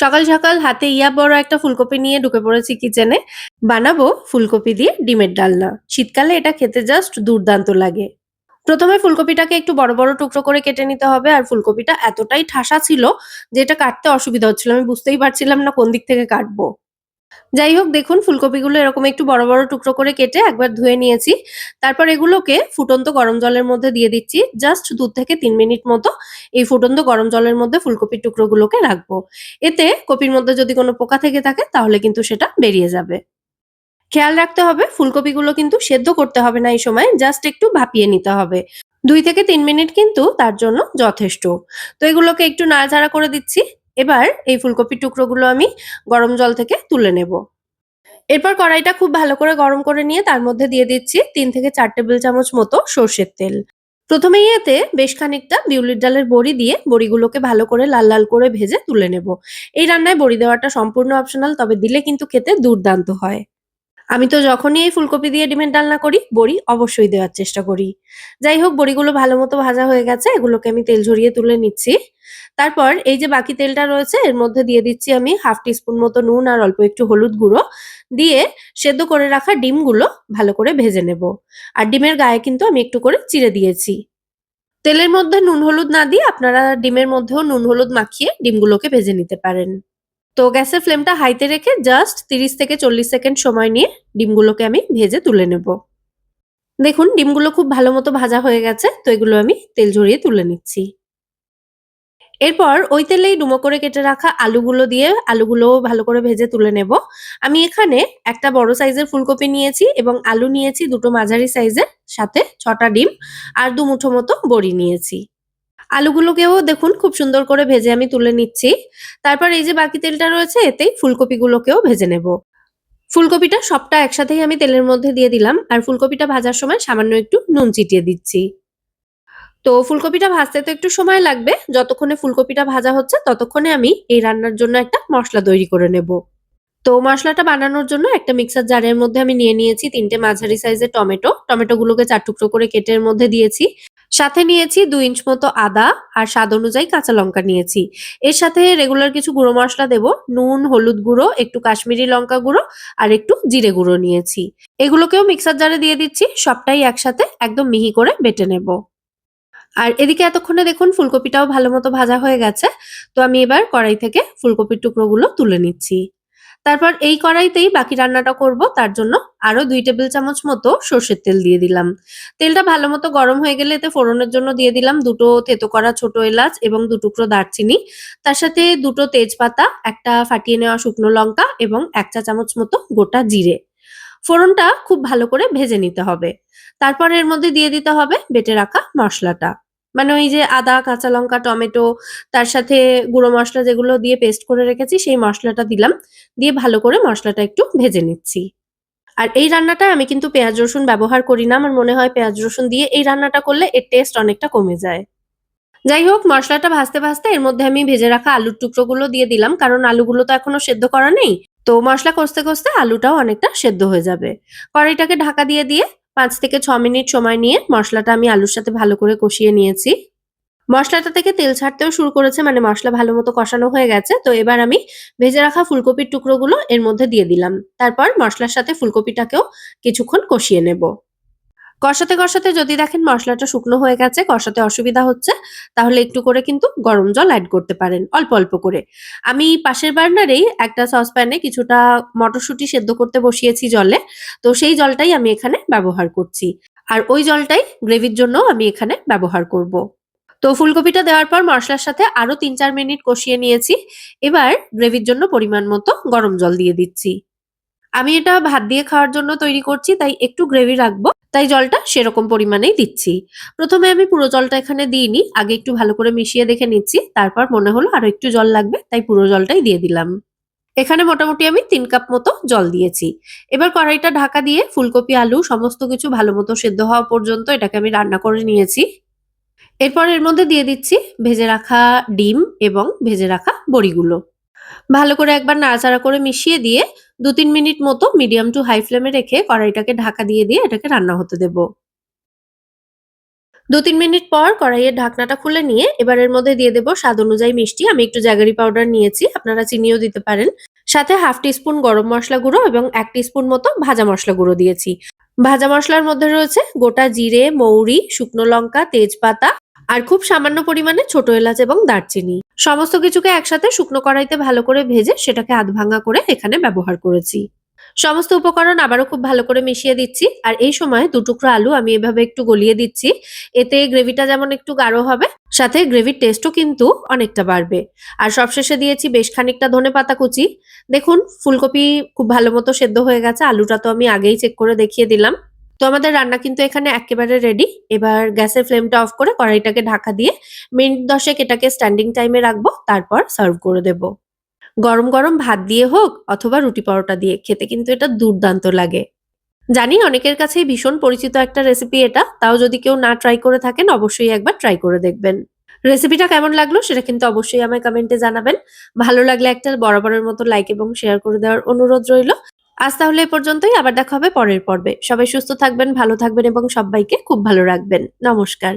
সকাল সকাল হাতে ইয়া বড় একটা ফুলকপি নিয়ে ঢুকে পড়েছি কিচেনে। বানাবো ফুলকপি দিয়ে ডিমের ডালনা। শীতকালে এটা খেতে জাস্ট দুর্দান্ত লাগে। প্রথমে ফুলকপিটাকে একটু বড় বড় টুকরো করে কেটে নিতে হবে আর ফুলকপিটা এতটাই ঠাসা ছিল যে এটা কাটতে অসুবিধা হচ্ছিল। আমি বুঝতেই পারছিলাম না কোন দিক থেকে কাটবো। যাই হোক, দেখুন, ফুলকপিগুলো এরকম একটু বড় বড় টুকরো করে কেটে একবার ধুয়ে নিয়েছি। তারপর এগুলোকে ফুটন্ত গরম জলের মধ্যে দিয়ে দিচ্ছি। জাস্ট দু থেকে তিন মিনিট মতো এই ফুটন্ত গরম জলের মধ্যে ফুলকপির টুকরোগুলোকে রাখব। এতে কপির মধ্যে যদি কোনো পোকা থেকে থাকে, তাহলে কিন্তু সেটা বেরিয়ে যাবে। খেয়াল রাখতে হবে, ফুলকপিগুলো কিন্তু সেদ্ধ করতে হবে না এই সময়, জাস্ট একটু ভাপিয়ে নিতে হবে। দুই থেকে তিন মিনিট কিন্তু তার জন্য যথেষ্ট। তো এগুলোকে একটু নাড়াচাড়া করে দিচ্ছি। এবার এই ফুলকপির টুকরোগুলো আমি গরম জল থেকে তুলে নেব। এরপর কড়াইটা খুব ভালো করে গরম করে নিয়ে তার মধ্যে দিয়ে দিচ্ছি তিন থেকে চার টেবিল চামচ মতো সর্ষের তেল। প্রথমেই ইয়েতে বেশ খানিকটা বিউলির ডালের বড়ি দিয়ে বড়িগুলোকে ভালো করে লাল লাল করে ভেজে তুলে নেব। এই রান্নায় বড়ি দেওয়াটা সম্পূর্ণ অপশনাল তবে দিলে কিন্তু খেতে দুর্দান্ত হয়। আমি তো যখনই এই ফুলকপি দিয়ে ডিমের ডালনা করি, বড়ি অবশ্যই দেওয়ার চেষ্টা করি। যাই হোক, বড়িগুলো ভালো মতো ভাজা হয়ে গেছে, এগুলোকে আমি তেল ঝরিয়ে তুলে নিচ্ছি। তারপর এই যে বাকি তেলটা রয়েছে, এর মধ্যে দিয়ে দিচ্ছি আমি হাফ টিস্পুন মতো নুন আর অল্প একটু হলুদ গুঁড়ো। দিয়ে সেদ্ধ করে রাখা ডিমগুলো ভালো করে ভেজে নেব। আর ডিমের গায়ে কিন্তু আমি একটু করে চিড়ে দিয়েছি। তেলের মধ্যে নুন হলুদ না দিয়ে আপনারা ডিমের মধ্যেও নুন হলুদ মাখিয়ে ডিমগুলোকে ভেজে নিতে পারেন। তো গ্যাসের ফ্লেমটা হাইতে রেখে জাস্ট তিরিশ থেকে চল্লিশ সেকেন্ড সময় নিয়ে ডিমগুলোকে আমি ভেজে তুলে নেব। দেখুন, ডিমগুলো খুব ভালো মতো ভাজা হয়ে গেছে, তো এগুলো আমি তেল ঝরিয়ে তুলে নিচ্ছি। এরপর ওই তেলেই ডুমো করে কেটে রাখা আলুগুলো দিয়ে আলুগুলো ভালো করে ভেজে তুলে নেব। আমি এখানে একটা বড় সাইজের ফুলকপি নিয়েছি এবং আলু নিয়েছি দুটো মাঝারি সাইজের, সাথে ছটা ডিম আর দু মুঠো মতো বড়ি নিয়েছি। আলুগুলোকেও দেখুন খুব সুন্দর করে ভেজে আমি তুলে নিচ্ছি। তারপর এই যে বাকি তেলটা রয়েছে, এতেই ফুলকপিগুলোকেও ভেজে নেব। ফুলকপিটা সবটা একসাথেই আমি তেলের মধ্যে দিয়ে দিলাম, আর ফুলকপিটা ভাজার সময় সামান্য একটু নুন চিটিয়ে দিচ্ছি। তো ফুলকপিটা ভাজতে তো একটু সময় লাগবে, যতক্ষণে ফুলকপিটা ভাজা হচ্ছে ততক্ষণে আমি এই রান্নার জন্য একটা মশলা তৈরি করে নেব। তো মশলাটা বানানোর জন্য একটা মিক্সার জারের মধ্যে আমি নিয়ে নিয়েছি তিনটে মাঝারি সাইজের টমেটো। টমেটোগুলোকে চার টুকরো করে কেটে এর মধ্যে দিয়েছি। সাথে নিয়েছি দুই ইঞ্চ মতো আদা আর স্বাদ অনুযায়ী কাঁচা লঙ্কা নিয়েছি। এর সাথে রেগুলার কিছু গুঁড়ো মশলা দেব, নুন, হলুদ গুঁড়ো, একটু কাশ্মীরি লঙ্কা গুঁড়ো আর একটু জিরে গুঁড়ো নিয়েছি। এগুলোকেও মিক্সার জারে দিয়ে দিচ্ছি, সবটাই একসাথে একদম মিহি করে বেটে নেব। আর এদিকে এতক্ষণে দেখুন ফুলকপিটাও ভালো মতো ভাজা হয়ে গেছে, তো আমি এবার কড়াই থেকে ফুলকপির টুকরোগুলো তুলে নিচ্ছি। তারপর এই কড়াইতেই বাকি রান্নাটা করব। তার জন্য আরও দুই টেবিল চামচ মতো সর্ষের তেল দিয়ে দিলাম। তেলটা ভালো মতো গরম হয়ে গেলে এতে ফোড়নের জন্য দিয়ে দিলাম দুটো থেতো করা ছোট এলাচ এবং দু টুকরো দারচিনি। তার সাথে দুটো তেজপাতা, একটা ফাটিয়ে নেওয়া শুকনো লঙ্কা এবং এক চা চামচ মতো গোটা জিরে। ফোড়নটা খুব ভালো করে ভেজে নিতে হবে। তারপর এর মধ্যে দিয়ে দিতে হবে বেটে রাখা মশলাটা। মানে ওই যে আদা, কাঁচা লঙ্কা, টমেটো, তার সাথে গুঁড়ো মশলা যেগুলো দিয়ে পেস্ট করে রেখেছি, সেই মশলাটা দিলাম। দিয়ে ভালো করে মশলাটা একটু ভেজে নিচ্ছি। আর এই রান্নাটা আমি কিন্তু পেঁয়াজ, রসুন ব্যবহার করি না। আমার মনে হয় পেঁয়াজ, রসুন দিয়ে এই রান্নাটা করলে এর টেস্ট অনেকটা কমে যায়। যাই হোক, মশলাটা ভাজতে ভাজতে এর মধ্যে আমি ভেজে রাখা আলুর টুকরোগুলো দিয়ে দিলাম। কারণ আলুগুলো তো এখনও সেদ্ধ করা নেই। তো মশলা কষতে কষতে আলুটাও অনেকটা সেদ্ধ হয়ে যাবে। কড়াইটাকে ঢাকা দিয়ে দিয়ে পাঁচ থেকে ছ মিনিট সময় নিয়ে মশলাটা আমি আলুর সাথে ভালো করে কষিয়ে নিয়েছি। মশলাটা থেকে তেল ছাড়তেও শুরু করেছে মানে মশলা ভালো মতো কষানো হয়ে গেছে। তো এবার আমি ভেজে রাখা ফুলকপির টুকরোগুলো এর মধ্যে দিয়ে দিলাম। তারপর মশলার সাথে ফুলকপিটাকেও কিছুক্ষণ কষিয়ে নেব। কষাতে কষাতে যদি দেখেন মশলাটা শুকনো হয়ে গেছে, কষাতে অসুবিধা হচ্ছে, তাহলে একটু করে কিন্তু গরম জল অ্যাড করতে পারেন, অল্প অল্প করে। আমি পাশের বার্নারেই একটা সসপ্যানে কিছুটা মটরশুঁটি সেদ্ধ করতে বসিয়েছি জলে, তো সেই জলটাই আমি এখানে ব্যবহার করছি। আর ওই জলটাই গ্রেভির জন্য আমি এখানে ব্যবহার করব। তো ফুলকপিটা দেওয়ার পর মশলার সাথে আরও তিন চার মিনিট কষিয়ে নিয়েছি, এবার গ্রেভির জন্য পরিমাণ মতো গরম জল দিয়ে দিচ্ছি। আমি এটা ভাত দিয়ে খাওয়ার জন্য তৈরি করছি, তাই একটু গ্রেভি রাখব। তাই জলটা সেরকম পরিমাণেই দিচ্ছি। প্রথমে আমি পুরো জলটা এখানে দিইনি, আগে একটু ভালো করে মিশিয়ে দেখে নিচ্ছি, তারপর মনে হলো আরও একটু জল লাগবে, তাই পুরো জলটাই দিয়ে দিলাম। এখানে মোটামুটি আমি তিন কাপ মতো জল দিয়েছি। এবার কড়াইটা ঢাকা দিয়ে ফুলকপি, আলু, সমস্ত কিছু ভালো মতো সেদ্ধ হওয়া পর্যন্ত এটাকে আমি রান্না করে নিয়েছি। এরপর এর মধ্যে দিয়ে দিচ্ছি ভেজে রাখা ডিম এবং ভেজে রাখা বড়িগুলো। ভালো করে একবার নাড়াচাড়া করে মিশিয়ে দিয়ে দু তিন মিনিট মতো মিডিয়াম টু হাই ফ্লেমে রেখে কড়াইটাকে ঢাকা দিয়ে দিয়ে এটাকে রান্না হতে দেব। দু তিন মিনিট পর কড়াইয়ের ঢাকনাটা খুলে নিয়ে এবার এর মধ্যে দিয়ে দেবো স্বাদ অনুযায়ী মিষ্টি। আমি একটু জাগারি পাউডার নিয়েছি, আপনারা চিনিও দিতে পারেন। সাথে হাফ টিস্পুন গরম মশলা গুঁড়ো এবং এক টিস্পুন মতো ভাজা মশলা গুঁড়ো দিয়েছি। ভাজা মশলার মধ্যে রয়েছে গোটা জিরে, মৌরি, শুকনো লঙ্কা, তেজপাতা আর খুব সামান্য পরিমাণে ছোট এলাচ এবং দারচিনি। সমস্ত কিছুকে একসাথে শুকনো কড়াইতে ভালো করে ভেজে সেটাকে আধ ভাঙা করে এখানে ব্যবহার করেছি। সমস্ত উপকরণ আবারও খুব ভালো করে মিশিয়ে দিচ্ছি আর এই সময় দু টুকরো আলু আমি এভাবে একটু গলিয়ে দিচ্ছি। এতে গ্রেভিটা যেমন একটু গাঢ় হবে, সাথে গ্রেভির টেস্টও কিন্তু অনেকটা বাড়বে। আর সবশেষে দিয়েছি বেশ খানিকটা ধনে পাতা কুচি। দেখুন, ফুলকপি খুব ভালো মতো সেদ্ধ হয়ে গেছে, আলুটা তো আমি আগেই চেক করে দেখিয়ে দিলাম। তো আমাদের রান্না কিন্তু এখানে একেবারে রেডি এবার গ্যাসের ফ্লেমটা অফ করে কড়াইটাকে ঢাকা দিয়ে মিনিট দশেক এটাকে স্ট্যান্ডিং টাইমে রাখব, তারপর সার্ভ করে দেব। গরম গরম ভাত দিয়ে হোক অথবা রুটি পরোটা দিয়ে, খেতে কিন্তু এটা দুর্দান্ত লাগে। জানি অনেকের কাছেই ভীষণ পরিচিত একটা রেসিপি এটা, তাও যদি কেউ না ট্রাই করে থাকেন, অবশ্যই একবার ট্রাই করে দেখবেন। রেসিপিটা কেমন লাগল সেটা কিন্তু অবশ্যই আমায় কমেন্টে জানাবেন। ভালো লাগলে একটা বরাবরের মতো লাইক এবং শেয়ার করে দেওয়ার অনুরোধ রইল। আজ তাহলে এ পর্যন্তই, আবার দেখা হবে পরের পর্বে। সবাই সুস্থ থাকবেন, ভালো থাকবেন এবং সবাইকে খুব ভালো রাখবেন। নমস্কার।